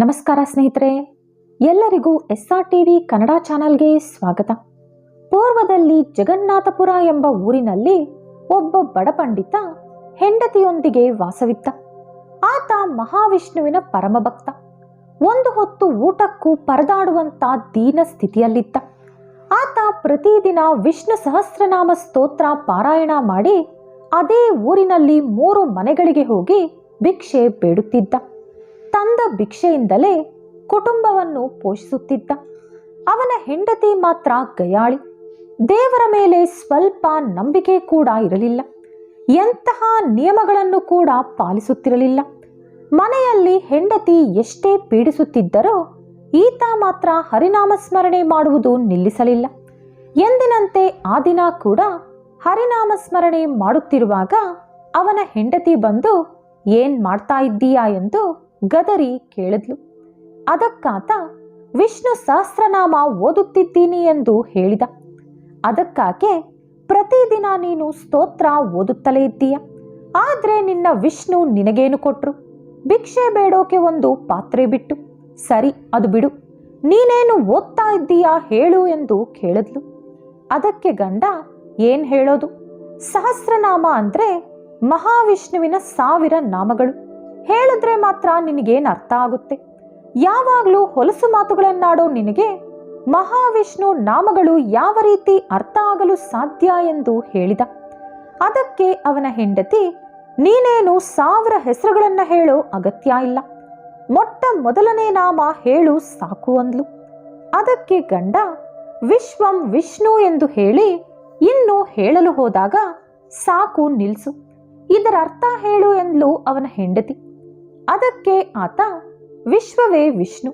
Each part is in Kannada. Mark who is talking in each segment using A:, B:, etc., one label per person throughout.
A: ನಮಸ್ಕಾರ ಸ್ನೇಹಿತರೆ, ಎಲ್ಲರಿಗೂ ಎಸ್ ಆರ್ ಟಿವಿ ಕನ್ನಡ ಚಾನೆಲ್ಗೆ ಸ್ವಾಗತ. ಪೂರ್ವದಲ್ಲಿ ಜಗನ್ನಾಥಪುರ ಎಂಬ ಊರಿನಲ್ಲಿ ಒಬ್ಬ ಬಡ ಪಂಡಿತ ಹೆಂಡತಿಯೊಂದಿಗೆ ವಾಸವಿತ್ತ ಆತ ಮಹಾವಿಷ್ಣುವಿನ ಪರಮಭಕ್ತ ಒಂದು ಹೊತ್ತು ಊಟಕ್ಕೂ ಪರದಾಡುವಂತ ದೀನ ಸ್ಥಿತಿಯಲ್ಲಿದ್ದ. ಆತ ಪ್ರತಿದಿನ ವಿಷ್ಣು ಸಹಸ್ರನಾಮ ಸ್ತೋತ್ರ ಪಾರಾಯಣ ಮಾಡಿ ಅದೇ ಊರಿನಲ್ಲಿ ಮೂರು ಮನೆಗಳಿಗೆ ಹೋಗಿ ಭಿಕ್ಷೆ ಬೇಡುತ್ತಿದ್ದ. ತಂದ ಭಿಕ್ಷೆಯಿಂದಲೇ ಕುಟುಂಬವನ್ನು ಪೋಷಿಸುತ್ತಿದ್ದ. ಅವನ ಹೆಂಡತಿ ಮಾತ್ರ ಗಯಾಳಿ. ದೇವರ ಮೇಲೆ ಸ್ವಲ್ಪ ನಂಬಿಕೆ ಕೂಡ ಇರಲಿಲ್ಲ. ಎಂತಹ ನಿಯಮಗಳನ್ನು ಕೂಡ ಪಾಲಿಸುತ್ತಿರಲಿಲ್ಲ. ಮನೆಯಲ್ಲಿ ಹೆಂಡತಿ ಎಷ್ಟೇ ಪೀಡಿಸುತ್ತಿದ್ದರೋ ಈತ ಮಾತ್ರ ಹರಿನಾಮ ಸ್ಮರಣೆ ಮಾಡುವುದು ನಿಲ್ಲಿಸಲಿಲ್ಲ. ಎಂದಿನಂತೆ ಆ ದಿನ ಕೂಡ ಹರಿನಾಮ ಸ್ಮರಣೆ ಮಾಡುತ್ತಿರುವಾಗ ಅವನ ಹೆಂಡತಿ ಬಂದು, ಏನ್ ಮಾಡ್ತಾ ಇದ್ದೀಯಾ? ಎಂದು ಗದರಿ ಕೇಳಿದ್ಲು. ಅದಕ್ಕಾತ ವಿಷ್ಣು ಸಹಸ್ರನಾಮ ಓದುತ್ತಿದ್ದೀನಿ ಎಂದು ಹೇಳಿದ. ಅದಕ್ಕಾಕೆ ಪ್ರತಿದಿನ ನೀನು ಸ್ತೋತ್ರ ಓದುತ್ತಲೇ ಇದ್ದೀಯ? ಆದ್ರೆ ನಿನ್ನ ವಿಷ್ಣು ನಿನಗೇನು ಕೊಟ್ರು? ಭಿಕ್ಷೆ ಬೇಡೋಕೆ ಒಂದು ಪಾತ್ರೆ ಬಿಟ್ಟು. ಸರಿ, ಅದು ಬಿಡು. ನೀನೇನು ಓದ್ತಾ ಇದ್ದೀಯಾ ಹೇಳು ಎಂದು ಕೇಳಿದ್ಲು. ಅದಕ್ಕೆ ಗಂಡ ಏನ್ ಹೇಳೋದು? ಸಹಸ್ರನಾಮ ಅಂದ್ರೆ ಮಹಾವಿಷ್ಣುವಿನ ಸಾವಿರ ನಾಮಗಳು. ಹೇಳಿದ್ರೆ ಮಾತ್ರ ನಿನಗೇನು ಅರ್ಥ ಆಗುತ್ತೆ? ಯಾವಾಗಲೂ ಹೊಲಸು ಮಾತುಗಳನ್ನಾಡೋ ನಿನಗೆ ಮಹಾವಿಷ್ಣು ನಾಮಗಳು ಯಾವ ರೀತಿ ಅರ್ಥ ಆಗಲು ಸಾಧ್ಯ ಎಂದು ಹೇಳಿದ. ಅದಕ್ಕೆ ಅವನ ಹೆಂಡತಿ, ನೀನೇನು ಸಾವಿರ ಹೆಸರುಗಳನ್ನು ಹೇಳೋ ಅಗತ್ಯ ಇಲ್ಲ. ಮೊಟ್ಟ ಮೊದಲನೇ ನಾಮ ಹೇಳು ಸಾಕು ಅಂದ್ಲು. ಅದಕ್ಕೆ ಗಂಡ, ವಿಶ್ವಂ ವಿಷ್ಣು ಎಂದು ಹೇಳಿ ಇನ್ನು ಹೇಳಲು ಹೋದಾಗ ಸಾಕು ನಿಲ್ಸು. ಇದರ ಅರ್ಥ ಹೇಳು ಎಂದ್ಲು ಅವನ ಹೆಂಡತಿ. ಅದಕ್ಕೆ ಆತ, ವಿಶ್ವವೇ ವಿಷ್ಣು.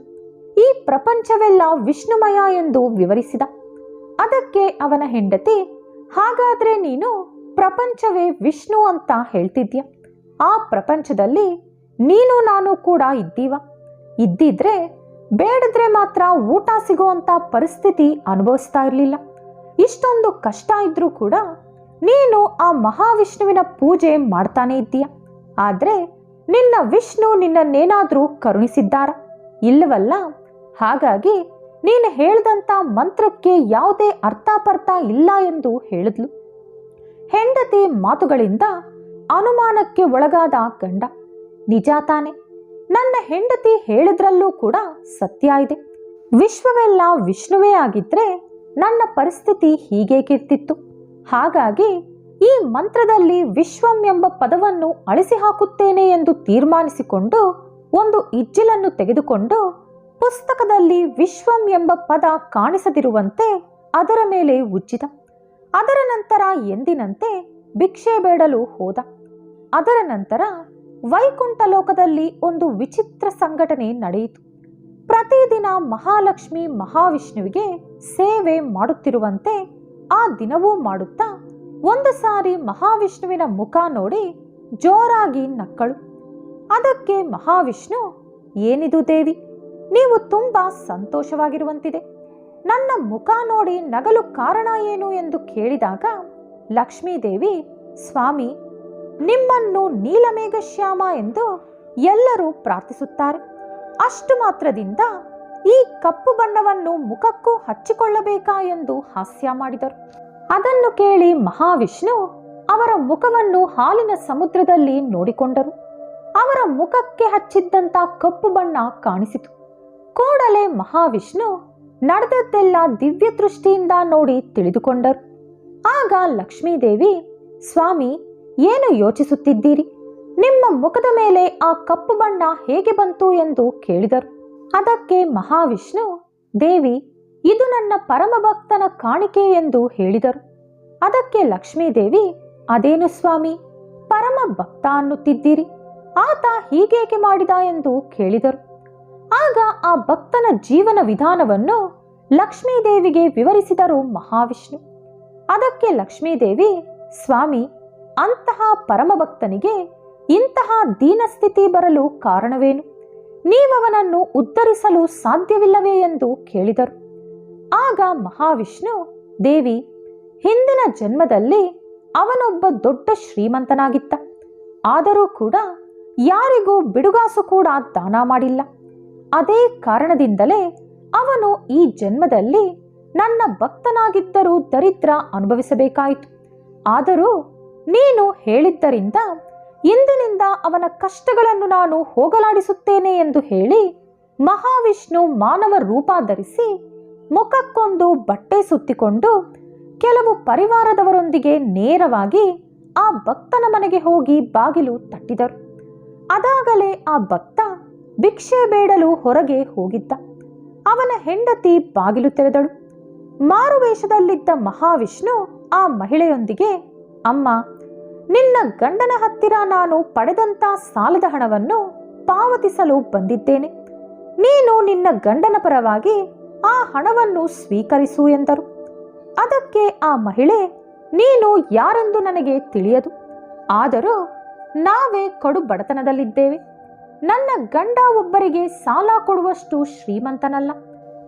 A: ಈ ಪ್ರಪಂಚವೆಲ್ಲ ವಿಷ್ಣುಮಯ ಎಂದು ವಿವರಿಸಿದ. ಅದಕ್ಕೆ ಅವನ ಹೆಂಡತಿ, ಹಾಗಾದ್ರೆ ನೀನು ಪ್ರಪಂಚವೇ ವಿಷ್ಣು ಅಂತ ಹೇಳ್ತಿದ್ಯ? ಆ ಪ್ರಪಂಚದಲ್ಲಿ ನೀನು ನಾನು ಕೂಡ ಇದ್ದೀವ. ಇದ್ದಿದ್ರೆ ಬೇಡದ್ರೆ ಮಾತ್ರ ಊಟ ಸಿಗುವಂತ ಪರಿಸ್ಥಿತಿ ಅನುಭವಿಸ್ತಾ ಇರಲಿಲ್ಲ. ಇಷ್ಟೊಂದು ಕಷ್ಟ ಇದ್ರೂ ಕೂಡ ನೀನು ಆ ಮಹಾವಿಷ್ಣುವಿನ ಪೂಜೆ ಮಾಡ್ತಾನೆ ಇದ್ದೀಯ. ಆದ್ರೆ ನಿನ್ನ ವಿಷ್ಣು ನಿನ್ನನ್ನೇನಾದ್ರೂ ಕರುಣಿಸಿದ್ದಾರ? ಇಲ್ಲವಲ್ಲ? ಹಾಗಾಗಿ ನೀನು ಹೇಳ್ದಂತ ಮಂತ್ರಕ್ಕೆ ಯಾವುದೇ ಅರ್ಥಾಪರ್ಥ ಇಲ್ಲ ಎಂದು ಹೇಳಿದ್ಲು. ಹೆಂಡತಿ ಮಾತುಗಳಿಂದ ಅನುಮಾನಕ್ಕೆ ಒಳಗಾದ ಗಂಡ, ನಿಜ ತಾನೆ. ನನ್ನ ಹೆಂಡತಿ ಹೇಳಿದ್ರಲ್ಲೂ ಕೂಡ ಸತ್ಯ ಇದೆ. ವಿಶ್ವವೆಲ್ಲ ವಿಷ್ಣುವೇ ಆಗಿದ್ರೆ ನನ್ನ ಪರಿಸ್ಥಿತಿ ಹೀಗೇಕಿರ್ತಿತ್ತು ಹಾಗಾಗಿ ಈ ಮಂತ್ರದಲ್ಲಿ ವಿಶ್ವಂ ಎಂಬ ಪದವನ್ನು ಅಳಿಸಿ ಹಾಕುತ್ತೇನೆ ಎಂದು ತೀರ್ಮಾನಿಸಿಕೊಂಡು ಒಂದು ಇಜ್ಜಿಲನ್ನು ತೆಗೆದುಕೊಂಡು ಪುಸ್ತಕದಲ್ಲಿ ವಿಶ್ವಂ ಎಂಬ ಪದ ಕಾಣಿಸದಿರುವಂತೆ ಅದರ ಮೇಲೆ ಉಜ್ಜಿದ. ಅದರ ನಂತರ ಎಂದಿನಂತೆ ಭಿಕ್ಷೆ ಬೇಡಲು ಹೋದ. ಅದರ ನಂತರ ವೈಕುಂಠ ಲೋಕದಲ್ಲಿ ಒಂದು ವಿಚಿತ್ರ ಸಂಘಟನೆ ನಡೆಯಿತು. ಪ್ರತಿದಿನ ಮಹಾಲಕ್ಷ್ಮಿ ಮಹಾವಿಷ್ಣುವಿಗೆ ಸೇವೆ ಮಾಡುತ್ತಿರುವಂತೆ ಆ ದಿನವೂ ಮಾಡುತ್ತಾ ಒಂದು ಸಾರಿ ಮಹಾವಿಷ್ಣುವಿನ ಮುಖ ನೋಡಿ ಜೋರಾಗಿ ನಕ್ಕಳು. ಅದಕ್ಕೆ ಮಹಾವಿಷ್ಣು, ಏನಿದು ದೇವಿ? ನೀವು ತುಂಬಾ ಸಂತೋಷವಾಗಿರುವಂತಿದೆ. ನನ್ನ ಮುಖ ನೋಡಿ ನಗಲು ಕಾರಣ ಏನು ಎಂದು ಕೇಳಿದಾಗ ಲಕ್ಷ್ಮೀದೇವಿ, ಸ್ವಾಮಿ, ನಿಮ್ಮನ್ನು ನೀಲಮೇಘ ಶ್ಯಾಮ ಎಂದು ಎಲ್ಲರೂ ಪ್ರಾರ್ಥಿಸುತ್ತಾರೆ. ಅಷ್ಟು ಮಾತ್ರದಿಂದ ಈ ಕಪ್ಪು ಬಣ್ಣವನ್ನು ಮುಖಕ್ಕೂ ಹಚ್ಚಿಕೊಳ್ಳಬೇಕಾ ಎಂದು ಹಾಸ್ಯ ಮಾಡಿದರು. ಅದನ್ನು ಕೇಳಿ ಮಹಾವಿಷ್ಣು ಅವರ ಮುಖವನ್ನು ಹಾಲಿನ ಸಮುದ್ರದಲ್ಲಿ ನೋಡಿಕೊಂಡರು. ಅವರ ಮುಖಕ್ಕೆ ಹಚ್ಚಿದ್ದಂತ ಕಪ್ಪು ಬಣ್ಣ ಕಾಣಿಸಿತು. ಕೂಡಲೇ ಮಹಾವಿಷ್ಣು ನಡೆದದ್ದೆಲ್ಲ ದಿವ್ಯ ದೃಷ್ಟಿಯಿಂದ ನೋಡಿ ತಿಳಿದುಕೊಂಡರು. ಆಗ ಲಕ್ಷ್ಮೀದೇವಿ, ಸ್ವಾಮಿ, ಏನು ಯೋಚಿಸುತ್ತಿದ್ದೀರಿ? ನಿಮ್ಮ ಮುಖದ ಮೇಲೆ ಆ ಕಪ್ಪು ಬಣ್ಣ ಹೇಗೆ ಬಂತು? ಎಂದು ಕೇಳಿದರು. ಅದಕ್ಕೆ ಮಹಾವಿಷ್ಣು, ದೇವಿ ಇದು ನನ್ನ ಪರಮ ಭಕ್ತನ ಕಾಣಿಕೆ ಎಂದು ಹೇಳಿದರು. ಅದಕ್ಕೆ ಲಕ್ಷ್ಮೀದೇವಿ, ಅದೇನು ಸ್ವಾಮಿ, ಪರಮ ಭಕ್ತ ಅನ್ನುತ್ತಿದ್ದೀರಿ. ಆತ ಹೀಗೇಕೆ ಮಾಡಿದ ಎಂದು ಕೇಳಿದರು. ಆಗ ಆ ಭಕ್ತನ ಜೀವನ ವಿಧಾನವನ್ನು ಲಕ್ಷ್ಮೀದೇವಿಗೆ ವಿವರಿಸಿದರು ಮಹಾವಿಷ್ಣು. ಅದಕ್ಕೆ ಲಕ್ಷ್ಮೀದೇವಿ, ಸ್ವಾಮಿ, ಅಂತಹ ಪರಮಭಕ್ತನಿಗೆ ಇಂತಹ ದೀನಸ್ಥಿತಿ ಬರಲು ಕಾರಣವೇನು? ನೀವವನನ್ನು ಉದ್ಧರಿಸಲು ಸಾಧ್ಯವಿಲ್ಲವೇ? ಎಂದು ಕೇಳಿದರು. ಆಗ ಮಹಾವಿಷ್ಣು, ದೇವಿ, ಹಿಂದಿನ ಜನ್ಮದಲ್ಲಿ ಅವನೊಬ್ಬ ದೊಡ್ಡ ಶ್ರೀಮಂತನಾಗಿತ್ತ ಆದರೂ ಕೂಡ ಯಾರಿಗೂ ಬಿಡುಗಾಸು ಕೂಡ ದಾನ ಮಾಡಿಲ್ಲ. ಅದೇ ಕಾರಣದಿಂದಲೇ ಅವನು ಈ ಜನ್ಮದಲ್ಲಿ ನನ್ನ ಭಕ್ತನಾಗಿದ್ದರೂ ದರಿದ್ರ ಅನುಭವಿಸಬೇಕಾಯಿತು. ಆದರೂ ನೀನು ಹೇಳಿದ್ದರಿಂದ ಇಂದಿನಿಂದ ಅವನ ಕಷ್ಟಗಳನ್ನು ನಾನು ಹೋಗಲಾಡಿಸುತ್ತೇನೆ ಎಂದು ಹೇಳಿ ಮಹಾವಿಷ್ಣು ಮಾನವ ರೂಪ ಧರಿಸಿ ಮುಖಕ್ಕೊಂದು ಬಟ್ಟೆ ಸುತ್ತಿಕೊಂಡು ಕೆಲವು ಪರಿವಾರದವರೊಂದಿಗೆ ನೇರವಾಗಿ ಆ ಭಕ್ತನ ಮನೆಗೆ ಹೋಗಿ ಬಾಗಿಲು ತಟ್ಟಿದರು. ಅದಾಗಲೇ ಆ ಭಕ್ತ ಭಿಕ್ಷೆ ಬೇಡಲು ಹೊರಗೆ ಹೋಗಿದ್ದ. ಅವನ ಹೆಂಡತಿ ಬಾಗಿಲು ತೆರೆದಳು. ಮಾರುವೇಷದಲ್ಲಿದ್ದ ಮಹಾವಿಷ್ಣು ಆ ಮಹಿಳೆಯೊಂದಿಗೆ, ಅಮ್ಮ, ನಿನ್ನ ಗಂಡನ ಹತ್ತಿರ ನಾನು ಪಡೆದಂತ ಸಾಲದ ಹಣವನ್ನು ಪಾವತಿಸಲು ಬಂದಿದ್ದೇನೆ. ನೀನು ನಿನ್ನ ಗಂಡನ ಪರವಾಗಿ ಆ ಹಣವನ್ನು ಸ್ವೀಕರಿಸು ಎಂದರು. ಅದಕ್ಕೆ ಆ ಮಹಿಳೆ, ನೀನು ಯಾರೆಂದು ನನಗೆ ತಿಳಿಯದು? ಆದರೂ ನಾವೇ ಕಡು ಬಡತನದಲ್ಲಿದ್ದೇವೆ ನನ್ನ ಗಂಡ ಒಬ್ಬರಿಗೆ ಸಾಲ ಕೊಡುವಷ್ಟು ಶ್ರೀಮಂತನಲ್ಲ.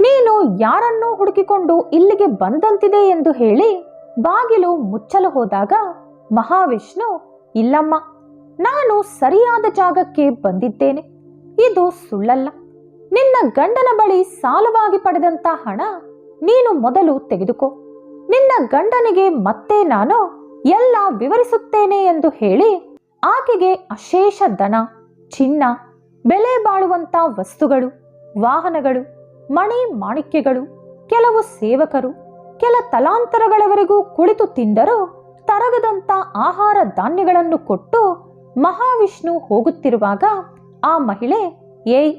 A: ನೀನು ಯಾರನ್ನೂ ಹುಡುಕಿಕೊಂಡು ಇಲ್ಲಿಗೆ ಬಂದಂತಿದೆ ಎಂದು ಹೇಳಿ ಬಾಗಿಲು ಮುಚ್ಚಲು ಹೋದಾಗ ಮಹಾವಿಷ್ಣು, ಇಲ್ಲಮ್ಮ, ನಾನು ಸರಿಯಾದ ಜಾಗಕ್ಕೆ ಬಂದಿದ್ದೇನೆ. ಇದು ಸುಳ್ಳಲ್ಲ. ನಿನ್ನ ಗಂಡನ ಬಳಿ ಸಾಲವಾಗಿ ಪಡೆದಂತ ಹಣ ನೀನು ಮೊದಲು ತೆಗೆದುಕೋ. ನಿನ್ನ ಗಂಡನಿಗೆ ಮತ್ತೆ ನಾನು ಎಲ್ಲ ವಿವರಿಸುತ್ತೇನೆ ಎಂದು ಹೇಳಿ ಆಕೆಗೆ ಅಶೇಷ ದನ, ಚಿನ್ನ, ಬೆಲೆ ಬಾಳುವಂತ ವಸ್ತುಗಳು, ವಾಹನಗಳು, ಮಣಿ ಮಾಣಿಕ್ಯಗಳು, ಕೆಲವು ಸೇವಕರು, ಕೆಲ ತಲಾಂತರಗಳವರೆಗೂ ಕುಳಿತು ತಿಂದರೂ ತರಗದಂತ ಆಹಾರ ಧಾನ್ಯಗಳನ್ನು ಕೊಟ್ಟು ಮಹಾವಿಷ್ಣು ಹೋಗುತ್ತಿರುವಾಗ ಆ ಮಹಿಳೆ, ಏಯ್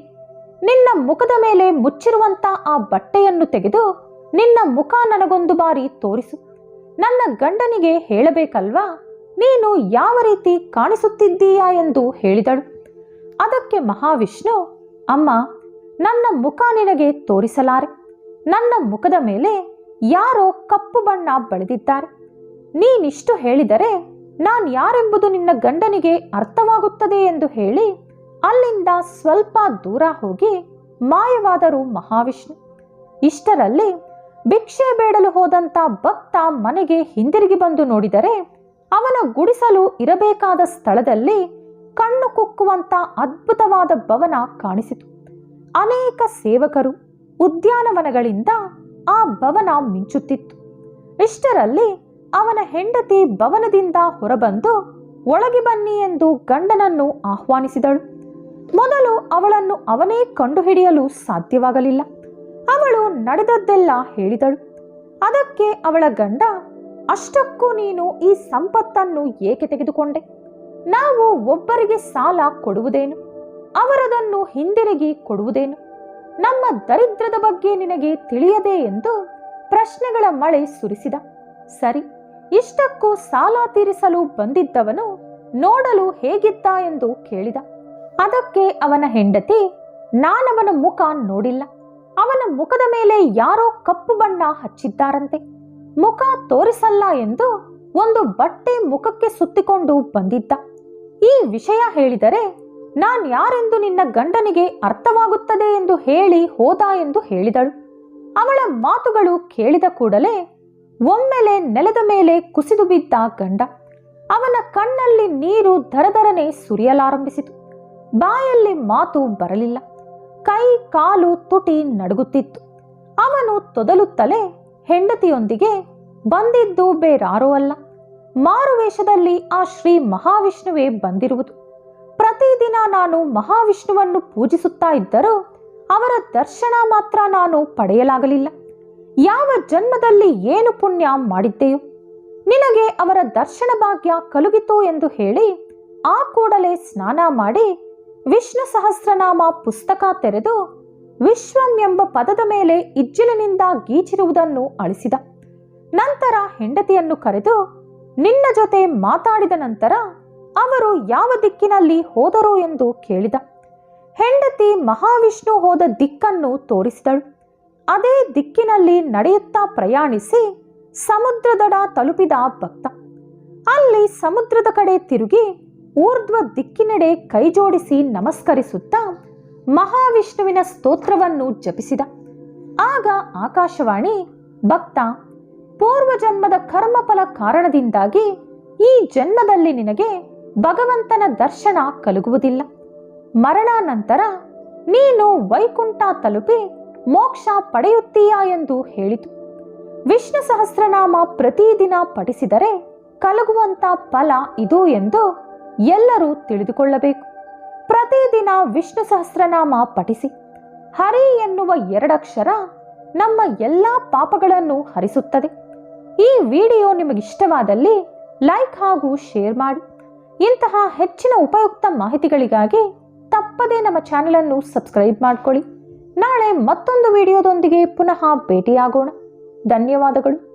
A: ನಿನ್ನ ಮುಖದ ಮೇಲೆ ಮುಚ್ಚಿರುವಂತ ಆ ಬಟ್ಟೆಯನ್ನು ತೆಗೆದು ನಿನ್ನ ಮುಖ ನನಗೊಂದು ಬಾರಿ ತೋರಿಸು. ನನ್ನ ಗಂಡನಿಗೆ ಹೇಳಬೇಕಲ್ವಾ? ನೀನು ಯಾವ ರೀತಿ ಕಾಣಿಸುತ್ತಿದ್ದೀಯಾ ಎಂದು ಹೇಳಿದಳು. ಅದಕ್ಕೆ ಮಹಾವಿಷ್ಣು, ಅಮ್ಮ, ನನ್ನ ಮುಖ ನಿನಗೆ ತೋರಿಸಲಾರೆ. ನನ್ನ ಮುಖದ ಮೇಲೆ ಯಾರೋ ಕಪ್ಪು ಬಣ್ಣ ಬಳಿದಿದ್ದಾರೆ. ನೀನಿಷ್ಟು ಹೇಳಿದರೆ ನಾನು ಯಾರೆಂಬುದು ನಿನ್ನ ಗಂಡನಿಗೆ ಅರ್ಥವಾಗುತ್ತದೆ ಎಂದು ಹೇಳಿ ಅಲ್ಲಿಂದ ಸ್ವಲ್ಪ ದೂರ ಹೋಗಿ ಮಾಯವಾದರು ಮಹಾವಿಷ್ಣು. ಇಷ್ಟರಲ್ಲಿ ಭಿಕ್ಷೆ ಬೇಡಲು ಹೋದಂತ ಭಕ್ತ ಮನೆಗೆ ಹಿಂದಿರುಗಿ ಬಂದು ನೋಡಿದರೆ ಅವನ ಗುಡಿಸಲು ಇರಬೇಕಾದ ಸ್ಥಳದಲ್ಲಿ ಕಣ್ಣು ಕುಕ್ಕುವಂತ ಅದ್ಭುತವಾದ ಭವನ ಕಾಣಿಸಿತು. ಅನೇಕ ಸೇವಕರು ಉದ್ಯಾನವನಗಳಿಂದ ಆ ಭವನ ಮಿಂಚುತ್ತಿತ್ತು. ಇಷ್ಟರಲ್ಲಿ ಅವನ ಹೆಂಡತಿ ಭವನದಿಂದ ಹೊರಬಂದು, ಒಳಗೆ ಬನ್ನಿ ಎಂದು ಗಂಡನನ್ನು ಆಹ್ವಾನಿಸಿದಳು. ಮೊದಲು ಅವಳನ್ನು ಅವನೇ ಕಂಡುಹಿಡಿಯಲು ಸಾಧ್ಯವಾಗಲಿಲ್ಲ. ಅವಳು ನಡೆದದ್ದೆಲ್ಲ ಹೇಳಿದಳು. ಅದಕ್ಕೆ ಅವಳ ಗಂಡ, ಅಷ್ಟಕ್ಕೂ ನೀನು ಈ ಸಂಪತ್ತನ್ನು ಏಕೆ ತೆಗೆದುಕೊಂಡೆ? ನಾವು ಒಬ್ಬರಿಗೆ ಸಾಲ ಕೊಡುವುದೇನು? ಅವರದನ್ನು ಹಿಂದಿರುಗಿ ಕೊಡುವುದೇನು? ನಮ್ಮ ದರಿದ್ರದ ಬಗ್ಗೆ ನಿನಗೆ ತಿಳಿಯದೆ ಎಂದು ಪ್ರಶ್ನೆಗಳ ಮಳೆ ಸುರಿಸಿದ. ಸರಿ, ಇಷ್ಟಕ್ಕೂ ಸಾಲ ತೀರಿಸಲು ಬಂದಿದ್ದವನು ನೋಡಲು ಹೇಗಿದ್ದ? ಎಂದು ಕೇಳಿದ. ಅದಕ್ಕೆ ಅವನ ಹೆಂಡತಿ, ನಾನವನ ಮುಖ ನೋಡಿಲ್ಲ. ಅವನ ಮುಖದ ಮೇಲೆ ಯಾರೋ ಕಪ್ಪು ಬಣ್ಣ ಹಚ್ಚಿದ್ದಾರಂತೆ. ಮುಖ ತೋರಿಸಲ್ಲ ಎಂದು ಒಂದು ಬಟ್ಟೆ ಮುಖಕ್ಕೆ ಸುತ್ತಿಕೊಂಡು ಬಂದಿದ್ದ. ಈ ವಿಷಯ ಹೇಳಿದರೆ, ನಾನು ಯಾರೆಂದು ನಿನ್ನ ಗಂಡನಿಗೆ ಅರ್ಥವಾಗುತ್ತದೆ ಎಂದು ಹೇಳಿ ಹೋದ ಎಂದು ಹೇಳಿದಳು. ಅವಳ ಮಾತುಗಳು ಕೇಳಿದ ಕೂಡಲೇ ಒಮ್ಮೆಲೆ ನೆಲದ ಮೇಲೆ ಕುಸಿದು ಬಿದ್ದ ಗಂಡ. ಅವನ ಕಣ್ಣಲ್ಲಿ ನೀರು ದರದರನೆ ಸುರಿಯಲಾರಂಭಿಸಿತು. ಬಾಯಲ್ಲಿ ಮಾತು ಬರಲಿಲ್ಲ. ಕೈ, ಕಾಲು ತುಟಿ ನಡುಗುತ್ತಿತ್ತು. ಅವನು ತೊದಲುತ್ತಲೇ ಹೆಂಡತಿಯೊಂದಿಗೆ ಬಂದಿದ್ದು ಬೇರಾರೂ ಅಲ್ಲ. ಮಾರುವೇಷದಲ್ಲಿ ಆ ಶ್ರೀ ಮಹಾವಿಷ್ಣುವೇ ಬಂದಿರುವುದು. ಪ್ರತಿದಿನ ನಾನು ಮಹಾವಿಷ್ಣುವನ್ನು ಪೂಜಿಸುತ್ತಾ ಇದ್ದರೂ ಅವರ ದರ್ಶನ ಮಾತ್ರ ನಾನು ಪಡೆಯಲಾಗಲಿಲ್ಲ. ಯಾವ ಜನ್ಮದಲ್ಲಿ ಏನು ಪುಣ್ಯ ಮಾಡಿದ್ದೆಯೋ? ನಿನಗೆ ಅವರ ದರ್ಶನ ಭಾಗ್ಯ ಕಲುಗಿತು ಎಂದು ಹೇಳಿ ಆ ಕೂಡಲೇ ಸ್ನಾನ ಮಾಡಿ ವಿಷ್ಣು ಸಹಸ್ರನಾಮ ಪುಸ್ತಕ ತೆರೆದು ವಿಶ್ವಂ ಎಂಬ ಪದದ ಮೇಲೆ ಇಜ್ಜಿಲಿನಿಂದ ಗೀಚಿರುವುದನ್ನು ಅಳಿಸಿದ. ನಂತರ ಹೆಂಡತಿಯನ್ನು ಕರೆದು ನಿನ್ನ ಜೊತೆ ಮಾತಾಡಿದ ನಂತರ ಅವರು ಯಾವ ದಿಕ್ಕಿನಲ್ಲಿ ಹೋದರು ಎಂದು ಕೇಳಿದ. ಹೆಂಡತಿ ಮಹಾವಿಷ್ಣು ಹೋದ ದಿಕ್ಕನ್ನು ತೋರಿಸಿದಳು. ಅದೇ ದಿಕ್ಕಿನಲ್ಲಿ ನಡೆಯುತ್ತಾ ಪ್ರಯಾಣಿಸಿ ಸಮುದ್ರದಡ ತಲುಪಿದ ಭಕ್ತ. ಅಲ್ಲಿ ಸಮುದ್ರದ ಕಡೆ ತಿರುಗಿ ಊರ್ಧ್ವ ದಿಕ್ಕಿನೆಡೆ ಕೈಜೋಡಿಸಿ ನಮಸ್ಕರಿಸುತ್ತಾ ಮಹಾವಿಷ್ಣುವಿನ ಸ್ತೋತ್ರವನ್ನು ಜಪಿಸಿದ. ಆಗ ಆಕಾಶವಾಣಿ, ಭಕ್ತ, ಪೂರ್ವಜನ್ಮದ ಕರ್ಮಫಲ ಕಾರಣದಿಂದಾಗಿ ಈ ಜನ್ಮದಲ್ಲಿ ನಿನಗೆ ಭಗವಂತನ ದರ್ಶನ ಕಲುಗುವುದಿಲ್ಲ. ಮರಣಾನಂತರ ನೀನು ವೈಕುಂಠ ತಲುಪಿ ಮೋಕ್ಷ ಪಡೆಯುತ್ತೀಯಾ ಎಂದು ಹೇಳಿತು. ವಿಷ್ಣು ಸಹಸ್ರನಾಮ ಪ್ರತಿದಿನ ಪಠಿಸಿದರೆ ಕಲಗುವಂಥ ಫಲ ಇದು ಎಂದು ಎಲ್ಲರೂ ತಿಳಿದುಕೊಳ್ಳಬೇಕು. ಪ್ರತಿದಿನ ವಿಷ್ಣು ಸಹಸ್ರನಾಮ ಪಠಿಸಿ, ಹರಿ ಎನ್ನುವ ಎರಡಕ್ಷರ ನಮ್ಮ ಎಲ್ಲ ಪಾಪಗಳನ್ನು ಹರಿಸುತ್ತದೆ. ಈ ವಿಡಿಯೋ ನಿಮಗಿಷ್ಟವಾದಲ್ಲಿ ಲೈಕ್ ಹಾಗೂ ಶೇರ್ ಮಾಡಿ. ಇಂತಹ ಹೆಚ್ಚಿನ ಉಪಯುಕ್ತ ಮಾಹಿತಿಗಳಿಗಾಗಿ ತಪ್ಪದೇ ನಮ್ಮ ಚಾನಲನ್ನು ಸಬ್ಸ್ಕ್ರೈಬ್ ಮಾಡಿಕೊಳ್ಳಿ. ನಾಳೆ ಮತ್ತೊಂದು ವಿಡಿಯೋದೊಂದಿಗೆ ಪುನಃ ಭೇಟಿಯಾಗೋಣ. ಧನ್ಯವಾದಗಳು.